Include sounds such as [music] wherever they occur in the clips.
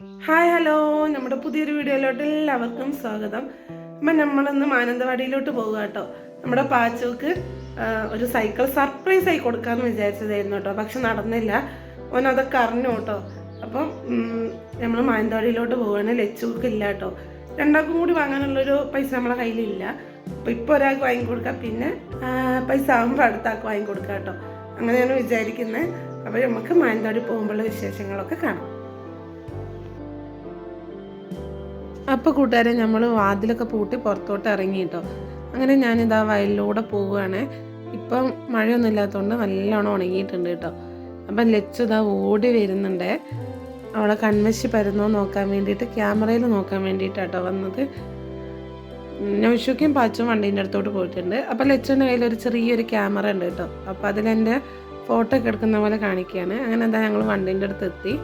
Hi hello. നമ്മുടെ പുതിയൊരു വീഡിയോയിലോട്ട് എല്ലാവർക്കും സ്വാഗതം. അപ്പം നമ്മളിന്ന് മാനന്തവാടിയിലോട്ട് പോകുക കേട്ടോ. നമ്മുടെ പാച്ചുക്ക് ഒരു സൈക്കിൾ സർപ്രൈസ് ആയി കൊടുക്കാമെന്ന് വിചാരിച്ചതായിരുന്നു കേട്ടോ. പക്ഷെ നടന്നില്ല. ഓൻ അതൊക്കെ അറിഞ്ഞു കേട്ടോ. അപ്പം നമ്മൾ മാനന്തവാടിയിലോട്ട് പോവുകയാണ് ലച്ചുക്ക് ഇല്ല കേട്ടോ. രണ്ടാൾക്കും കൂടി വാങ്ങാനുള്ളൊരു പൈസ നമ്മളെ കയ്യിലില്ല. അപ്പോൾ ഇപ്പോൾ ഒരാൾക്ക് വാങ്ങിക്കൊടുക്കാം പിന്നെ പൈസ ആകുമ്പോൾ അടുത്താൾക്ക് വാങ്ങി വാങ്ങിക്കൊടുക്കാം കേട്ടോ. അങ്ങനെയാണ് വിചാരിക്കുന്നത് അപ്പോൾ നമുക്ക് മാനന്തവാടി പോകുമ്പോഴുള്ള വിശേഷങ്ങളൊക്കെ കാണാം. അപ്പോൾ കൂട്ടുകാരെ നമ്മൾ വാതിലൊക്കെ പൂട്ടി പുറത്തോട്ട് ഇറങ്ങി കേട്ടോ അങ്ങനെ ഞാനിതാ വയലിലൂടെ പോവുകയാണ് ഇപ്പം മഴയൊന്നും ഇല്ലാത്തതുകൊണ്ട് നല്ലോണം ഉണങ്ങിയിട്ടുണ്ട് കേട്ടോ. അപ്പം ലച്ചു ഇതാ ഓടി വരുന്നുണ്ട്. അവളെ കൺവശി പരുന്നോ നോക്കാൻ വേണ്ടിയിട്ട് ക്യാമറയിൽ നോക്കാൻ വേണ്ടിയിട്ടാട്ടോ വന്നത്. നൗഷുക്കും പാച്ചും വണ്ടീന്റെ അടുത്തോട്ട് പോയിട്ടുണ്ട്. അപ്പോൾ ലച്ചുവിന്റെ കയ്യിൽ ഒരു ചെറിയൊരു ക്യാമറ ഉണ്ട് കേട്ടോ. അപ്പോൾ അതിലെന്റെ ഫോട്ടോ ഒക്കെ എടുക്കുന്ന പോലെ കാണിക്കുകയാണ്. അങ്ങനെ എന്താ ഞങ്ങൾ വണ്ടീന്റെ അടുത്ത് എത്തി.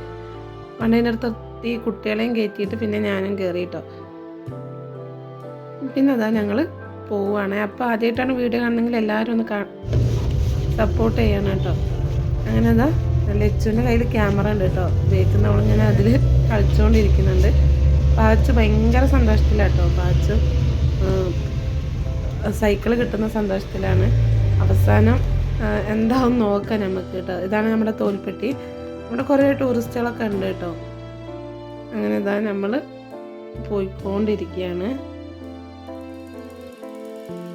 വണ്ടീന്റെ അടുത്ത് എത്തി കുട്ടികളെയും കയറ്റിയിട്ട് പിന്നെ ഞാനും കയറി കേട്ടോ പിന്നെ അതാ ഞങ്ങൾ പോവുകയാണ് അപ്പോൾ ആദ്യമായിട്ടാണ് വീഡിയോ കാണണമെങ്കിൽ എല്ലാവരും ഒന്ന് കാ സപ്പോർട്ട് ചെയ്യണം കേട്ടോ. അങ്ങനെ അതാ ലച്ചുവിന്റെ കയ്യിൽ ക്യാമറ ഉണ്ട് കേട്ടോ. ഉപയോഗിക്കുന്നവൾ ഇങ്ങനെ അതിൽ കളിച്ചുകൊണ്ടിരിക്കുന്നുണ്ട് പാച്ച് ഭയങ്കര സന്തോഷത്തിലാണ് കേട്ടോ. പാച്ച് സൈക്കിൾ കിട്ടുന്ന സന്തോഷത്തിലാണ്. അവസാനം എന്താവും നോക്കാം നമുക്ക് കേട്ടോ. ഇതാണ് നമ്മുടെ തോൽപ്പെട്ടി. ഇവിടെ കുറേ ടൂറിസ്റ്റുകളൊക്കെ ഉണ്ട് കേട്ടോ. അങ്ങനെ ഇതാ നമ്മൾ പോയിക്കൊണ്ടിരിക്കുകയാണ്.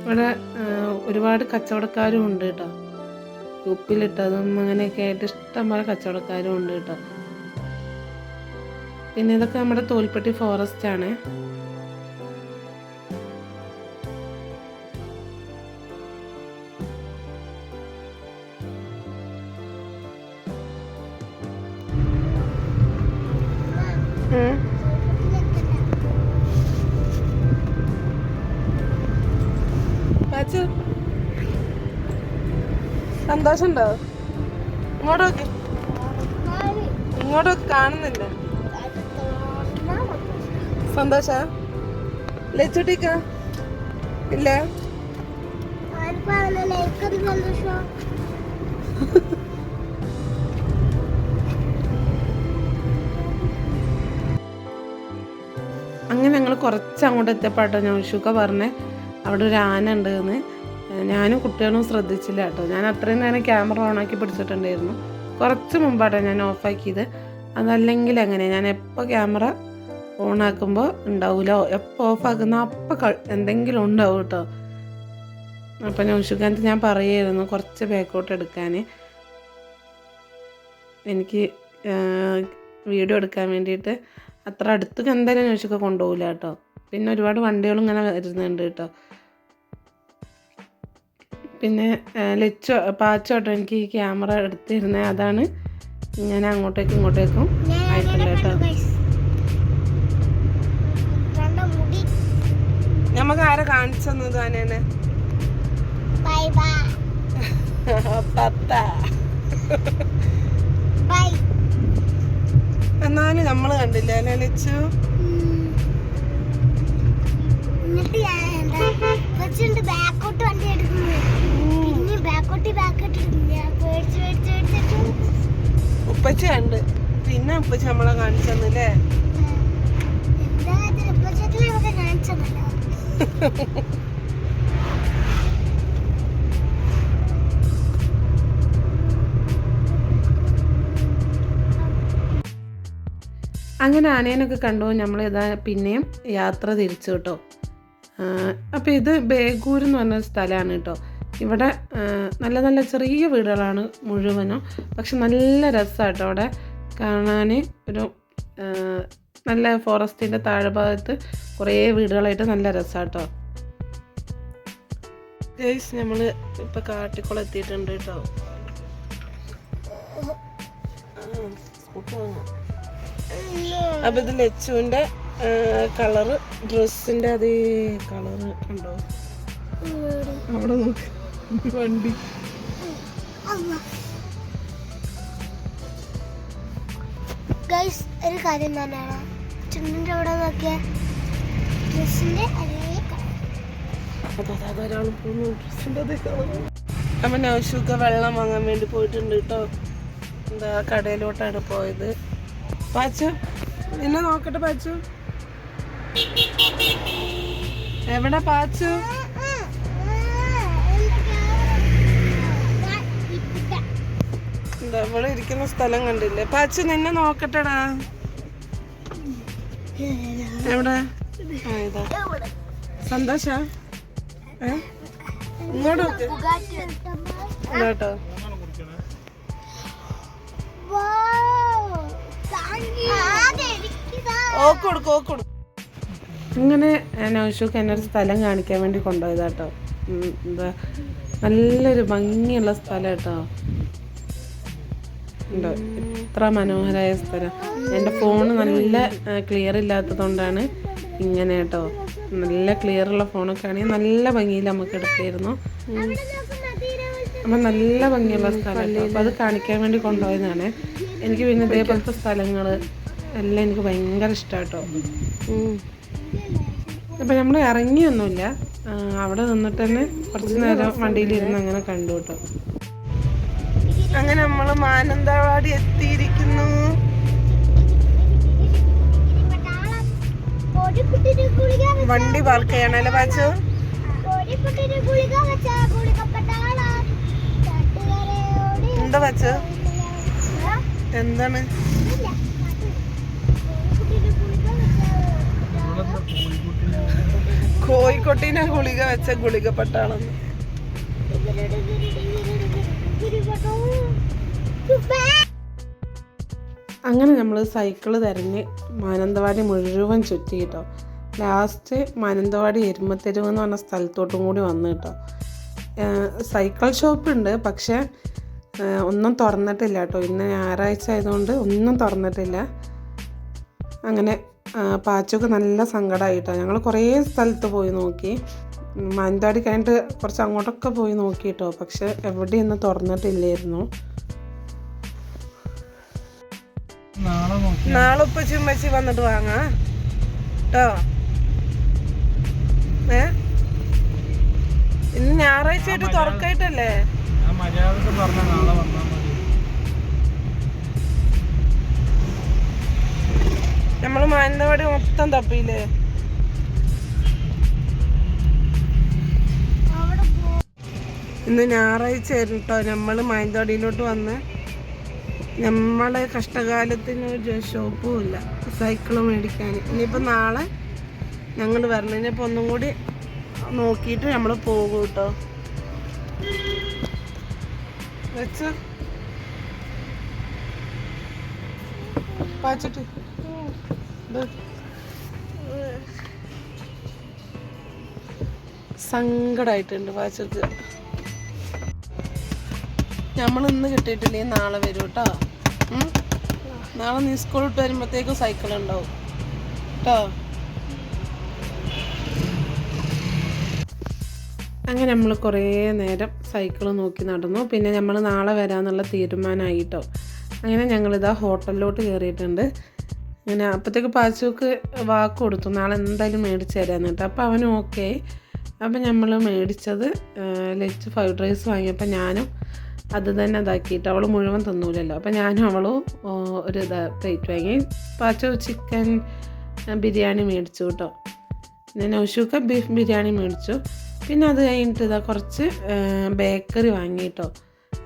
ഇവിടെ ഒരുപാട് കച്ചവടക്കാരും ഉണ്ട് കേട്ടോ. ഉപ്പിലിട്ടതും അങ്ങനെയൊക്കെ ആയിട്ട് ഇഷ്ടംപോലെ കച്ചവടക്കാരും ഉണ്ട് കേട്ടോ. പിന്നെ ഇതൊക്കെ നമ്മുടെ തോൽപ്പെട്ടി ഫോറസ്റ്റ് ആണ്. സന്തോഷമുണ്ടോ? ഇങ്ങോട്ട് നോക്ക് ഇങ്ങോട്ട് കാണുന്നില്ല. സന്തോഷ? ലച്ചുട്ടിക്ക ഇല്ല? അങ്ങനെ കുറച്ച് അങ്ങോട്ട് എത്തിയപ്പാട്ടോ ഞാൻ വിഷുക്ക പറഞ്ഞേ. അവിടെ ഒരു ആന ഉണ്ട് എന്ന് ഞാനും കുട്ടികളും ശ്രദ്ധിച്ചില്ല കേട്ടോ. ഞാൻ അത്രയും നേരം ക്യാമറ ഓണാക്കി പിടിച്ചിട്ടുണ്ടായിരുന്നു. കുറച്ച് മുമ്പാട്ടോ ഞാൻ ഓഫാക്കിയത് അതല്ലെങ്കിൽ അങ്ങനെ ഞാൻ എപ്പോൾ ക്യാമറ ഓണാക്കുമ്പോൾ ഉണ്ടാവില്ല എപ്പോൾ ഓഫാക്കുന്ന അപ്പം എന്തെങ്കിലും ഉണ്ടാവും കേട്ടോ. അപ്പം ഞാൻ ഉഷുക്കാനത്ത് ഞാൻ പറയായിരുന്നു കുറച്ച് ബാക്കോട്ട് എടുക്കാൻ എനിക്ക് വീഡിയോ എടുക്കാൻ വേണ്ടിയിട്ട് അത്ര അടുത്ത് എന്തായാലും അന്വേഷിച്ചൊക്കെ കൊണ്ടുപോകില്ല കേട്ടോ. പിന്നെ ഒരുപാട് വണ്ടികളും ഇങ്ങനെ വരുന്നുണ്ട് കേട്ടോ. പിന്നെ ലെച്ച പാച്ചോട്ടോ എനിക്ക് ഈ ക്യാമറ എടുത്തിരുന്നത് അതാണ് ഞാൻ അങ്ങോട്ടേക്കും ഇങ്ങോട്ടേക്കും ആയിട്ടുണ്ട് കേട്ടോ. നമുക്ക് ആരെ കാണിച്ചു തന്നത് ആനേനെ [laughs] പത്ത. എന്നാലും നമ്മൾ കണ്ടില്ല? ബാക്കോട്ട് വണ്ടി എടുക്കുന്നു. പിന്നെ ബാക്കോട്ട് ബാക്കോട്ട് എടുക്കുന്നു. പേടിച്ച് പേടിച്ച് പേടിച്ചിട്ട്. ഉപ്പച്ച കണ്ട്. പിന്നെ ഉപ്പച്ച നമ്മളെ കാണിച്ചെന്നല്ലേ? ചെറുപ്പച്ചത്തിൽ നമുക്ക് കാണിച്ചതല്ലോ? [laughs] അങ്ങനെ ആനേനൊക്കെ കണ്ടു നമ്മൾ ഇതാ പിന്നെയും യാത്ര തിരിച്ചു കേട്ടോ. അപ്പോൾ ഇത് ബേഗൂർ എന്ന് പറഞ്ഞ സ്ഥലമാണ് കേട്ടോ. ഇവിടെ നല്ല നല്ല ചെറിയ വീടുകളാണ് മുഴുവനും. പക്ഷെ നല്ല രസമായിട്ടോ അവിടെ കാണാൻ ഒരു നല്ല ഫോറസ്റ്റിന്റെ താഴ്ഭാഗത്ത് കുറേ വീടുകളായിട്ട് നല്ല രസമാട്ടോ ഗൈസ് നമ്മൾ ഇപ്പോൾ കാട്ടിക്കുളം എത്തിയിട്ടുണ്ട് കേട്ടോ. വാങ്ങാം. അപ്പൊ ഇത് ലച്ചുവിന്റെ കളറ്. ഡ്രസ്സിന്റെ അതേ കളറ് കണ്ടോ അവിടെ നോക്ക്. വണ്ടി. ഗൈസ് ഒരു കാര്യം തന്നെയാണ് ചുണ്ടിന്റെ അവിടെ നോക്കിയ ഡ്രസ്സിന്റെ അതേ colour. അതാ ഒരാൾ പോകുന്നു ഡ്രസ്സിന്റെ അതേ കളറ്. അപ്പൊ നൗഷുക്ക വെള്ളം വാങ്ങാൻ വേണ്ടി പോയിട്ടുണ്ട് കേട്ടോ. എന്താ കടയിലോട്ടാണ് പോയത്. പാച്ച. നിന്നെ നോക്കട്ടെ പാച്ചു. എവിടെ പാച്ചു? എന്താ ഇവിടെ ഇരിക്കുന്ന സ്ഥലം കണ്ടില്ലേ? പാച്ചു നിന്നെ നോക്കട്ടെടാ. എവിടെ? സന്തോഷ? ഇങ്ങോട്ട് കേട്ടോ ഓക്ക് കൊടുക്കും ഓക്ക് കൊടുക്കും അങ്ങനെ നൗഷുക്ക് എന്നെ ഒരു സ്ഥലം കാണിക്കാൻ വേണ്ടി കൊണ്ടുപോയതാട്ടോ. എന്താ നല്ലൊരു ഭംഗിയുള്ള സ്ഥലം കേട്ടോ ഉണ്ടോ? ഇത്ര മനോഹരമായ സ്ഥലം. എന്റെ ഫോണ് നല്ല ക്ലിയർ ഇല്ലാത്തതുകൊണ്ടാണ് ഇങ്ങനെ കേട്ടോ നല്ല ക്ലിയർ ഉള്ള ഫോണൊക്കെ ആണെങ്കിൽ നല്ല ഭംഗിയിൽ നമുക്ക് എടുക്കായിരുന്നു അപ്പം നല്ല ഭംഗിയുള്ള സ്ഥലം കേട്ടോ. അപ്പം അത് കാണിക്കാൻ വേണ്ടി കൊണ്ടുപോയതാണ്. എനിക്ക് പിന്നെ ഇതേപോലത്തെ സ്ഥലങ്ങൾ എല്ലാം എനിക്ക് ഭയങ്കര ഇഷ്ടമാട്ടോ അപ്പം നമ്മൾ ഇറങ്ങിയൊന്നുമില്ല. അവിടെ നിന്നിട്ട് തന്നെ കുറച്ച് നേരം വണ്ടിയിലിരുന്ന് അങ്ങനെ കണ്ടു കേട്ടോ. അങ്ങനെ നമ്മൾ മാനന്തവാടി എത്തിയിരിക്കുന്നു. വണ്ടി പാർക്ക് ചെയ്യണല്ലേ പാച്ചു? എന്താ പാച്ചു എന്താണ്? കോഴിക്കോട്ടിനെ ഗുളിക വെച്ച ഗുളിക പട്ടാളെന്ന് അങ്ങനെ നമ്മൾ സൈക്കിൾ തിരഞ്ഞ് മാനന്തവാടി മുഴുവൻ ചുറ്റി കേട്ടോ. ലാസ്റ്റ് മാനന്തവാടി എരുമത്തെരുവ് എന്ന് പറഞ്ഞ സ്ഥലത്തോട്ടും കൂടി വന്നു കേട്ടോ. സൈക്കിൾ ഷോപ്പ് ഉണ്ട് പക്ഷേ ഒന്നും തുറന്നിട്ടില്ല കേട്ടോ. ഇന്ന് ഞായറാഴ്ച ആയതുകൊണ്ട് ഒന്നും തുറന്നിട്ടില്ല. അങ്ങനെ പാച്ചൊക്കെ നല്ല സങ്കടമായിട്ടോ ഞങ്ങൾ കുറേ സ്ഥലത്ത് പോയി നോക്കി. മാനന്തവാടി കഴിഞ്ഞിട്ട് കുറച്ച് അങ്ങോട്ടൊക്കെ പോയി നോക്കി കേട്ടോ. പക്ഷെ എവിടെയൊന്നും തുറന്നിട്ടില്ലായിരുന്നു. നാളെ ഉപ്പ ചുമ്മച്ചി വന്നിട്ട് വാങ്ങാ. കേട്ടോ? ഏ? ഇന്ന് ഞായറാഴ്ച ആയിട്ട് തുറക്കായിട്ടല്ലേ? മര്യാദയ്ക്ക് പറഞ്ഞ നാളെ വന്നാൽ മതി. നമ്മൾ മാനന്തവാടി മൊത്തം തപ്പിയില്ലേ? ഇന്ന് ഞായറാഴ്ച ആയിരുന്നു കേട്ടോ നമ്മൾ മാനന്തവാടിയിലോട്ട് വന്ന് നമ്മളെ കഷ്ടകാലത്തിന് ഒരു ഷോപ്പും ഇല്ല. സൈക്കിൾ മേടിക്കാൻ. ഇനിയിപ്പോൾ നാളെ ഞങ്ങൾ വരണം. ഇനിയിപ്പോൾ ഒന്നും കൂടി നോക്കിയിട്ട് നമ്മൾ പോകും കേട്ടോ വെച്ച്. വായിച്ചിട്ട്. സങ്കടായിട്ടുണ്ട് പാച്ചക്ക് നമ്മൾ ഇന്ന് കിട്ടിയിട്ടില്ലേ? നാളെ വരും കേട്ടോ നാളെ നീ സ്കൂൾ വിട്ട് വരുമ്പോഴത്തേക്കും സൈക്കിൾ ഉണ്ടാവും കേട്ടോ അങ്ങനെ നമ്മൾ കുറേ നേരം സൈക്കിൾ നോക്കി നടന്നു. പിന്നെ നമ്മൾ നാളെ വരാമെന്നുള്ള തീരുമാനമായിട്ടോ അങ്ങനെ ഞങ്ങളിതാ ഹോട്ടലിലോട്ട് കയറിയിട്ടുണ്ട് അങ്ങനെ അപ്പോഴത്തേക്ക് പാച്ചുക്ക് വാക്ക് കൊടുത്തു. നാളെ എന്തായാലും മേടിച്ച് തരാമെന്ന് കേട്ടോ. അപ്പോൾ അവനും ഓക്കെ. അപ്പോൾ നമ്മൾ മേടിച്ചത് ലെച്ച് ഫ്രൈഡ് റൈസ് വാങ്ങിയപ്പോൾ ഞാനും അത് തന്നെ ഇതാക്കിയിട്ട് അവൾ മുഴുവൻ തിന്നൂലല്ലോ. അപ്പം ഞാനും അവളും ഒരു ഇതാ പ്ലേറ്റ് വാങ്ങി. പാച്ചു ചിക്കൻ ബിരിയാണി മേടിച്ചു കേട്ടോ. ഞാൻ നൗഷൂക്ക ബീഫ് ബിരിയാണി മേടിച്ചു. പിന്നെ അത് കഴിഞ്ഞിട്ട് ഇതാ കുറച്ച് ബേക്കറി വാങ്ങിയിട്ടോ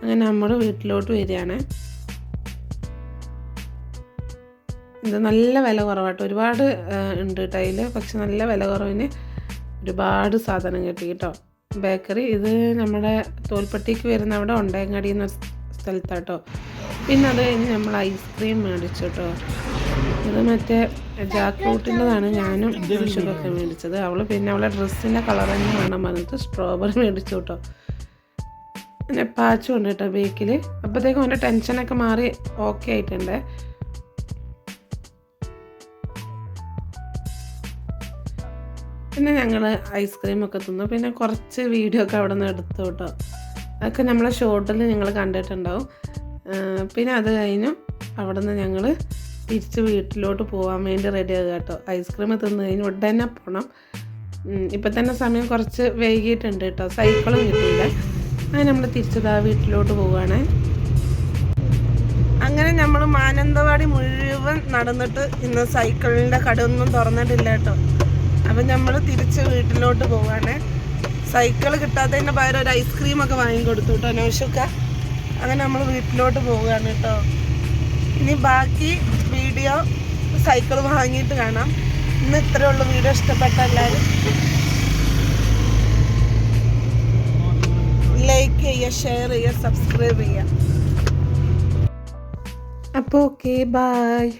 അങ്ങനെ നമ്മൾ വീട്ടിലോട്ട് വരികയാണ്. ഇത് നല്ല വില കുറവാട്ടോ. ഒരുപാട് ഉണ്ട് കേട്ടോ അതിൽ പക്ഷെ നല്ല വില കുറവിന് ഒരുപാട് സാധനം കിട്ടി കേട്ടോ ബേക്കറി ഇത് നമ്മുടെ തോൽപ്പട്ടിക്ക് വരുന്ന അവിടെ ഉണ്ടയങ്ങാടി എന്ന സ്ഥലത്താട്ടോ പിന്നെ അത് കഴിഞ്ഞ് നമ്മൾ ഐസ്ക്രീം മേടിച്ചു കേട്ടോ ഇത് മറ്റേ ജാക്ക് ഫ്രൂട്ടിന്റെതാണ്. ഞാനും ഷുഗറൊക്കെ മേടിച്ചത്. അവൾ പിന്നെ അവളെ ഡ്രസ്സിന്റെ കളർ തന്നെ വേണം പറഞ്ഞിട്ട് സ്ട്രോബെറി മേടിച്ചു കേട്ടോ. പിന്നെ പാച്ചും ഉണ്ട് കേട്ടോ ബേക്കിൽ. അപ്പോഴത്തേക്കും അവന്റെ ടെൻഷനൊക്കെ മാറി ഓക്കെ ആയിട്ടുണ്ട്. പിന്നെ ഞങ്ങൾ ഐസ്ക്രീമൊക്കെ തിന്നു. പിന്നെ കുറച്ച് വീഡിയോ ഒക്കെ അവിടെ നിന്ന് എടുത്തു കേട്ടോ. അതൊക്കെ നമ്മളെ ഷോർട്ടിൽ നിങ്ങൾ കണ്ടിട്ടുണ്ടാവും. പിന്നെ അത് കഴിഞ്ഞു അവിടെ നിന്ന് ഞങ്ങൾ തിരിച്ച് വീട്ടിലോട്ട് പോകാൻ വേണ്ടി റെഡി ആകുക കേട്ടോ ഐസ്ക്രീം തിന്നു കഴിഞ്ഞ് ഉടനെ പോകണം ഇപ്പം തന്നെ സമയം കുറച്ച് വൈകിയിട്ടുണ്ട് കേട്ടോ. സൈക്കിളും കിട്ടിയില്ല. അങ്ങനെ നമ്മൾ തിരിച്ചതാ വീട്ടിലോട്ട് പോവുകയാണ്. അങ്ങനെ നമ്മൾ മാനന്തവാടി മുഴുവൻ നടന്നിട്ട് ഇന്ന് സൈക്കിളിന്റെ കടയൊന്നും തുറന്നിട്ടില്ല കേട്ടോ. അപ്പം നമ്മൾ തിരിച്ച് വീട്ടിലോട്ട് പോവാണ് സൈക്കിൾ കിട്ടാത്തതിന്റെ പകരം ഒരു ഐസ്ക്രീം ഒക്കെ വാങ്ങിക്കൊടുത്തു കേട്ടോ നൗഷുക്ക അങ്ങനെ നമ്മൾ വീട്ടിലോട്ട് പോവുകയാണ് കേട്ടോ. ഇനി ബാക്കി വീഡിയോ സൈക്കിൾ വാങ്ങിയിട്ട് കാണാം. ഇന്ന് ഇത്രയേ ഉള്ളൂ. വീഡിയോ ഇഷ്ടപ്പെട്ട എല്ലാവരും ലൈക്ക് ചെയ്യുക ഷെയർ ചെയ്യുക സബ്സ്ക്രൈബ് ചെയ്യുക. അപ്പോൾ ഓക്കെ ബായ്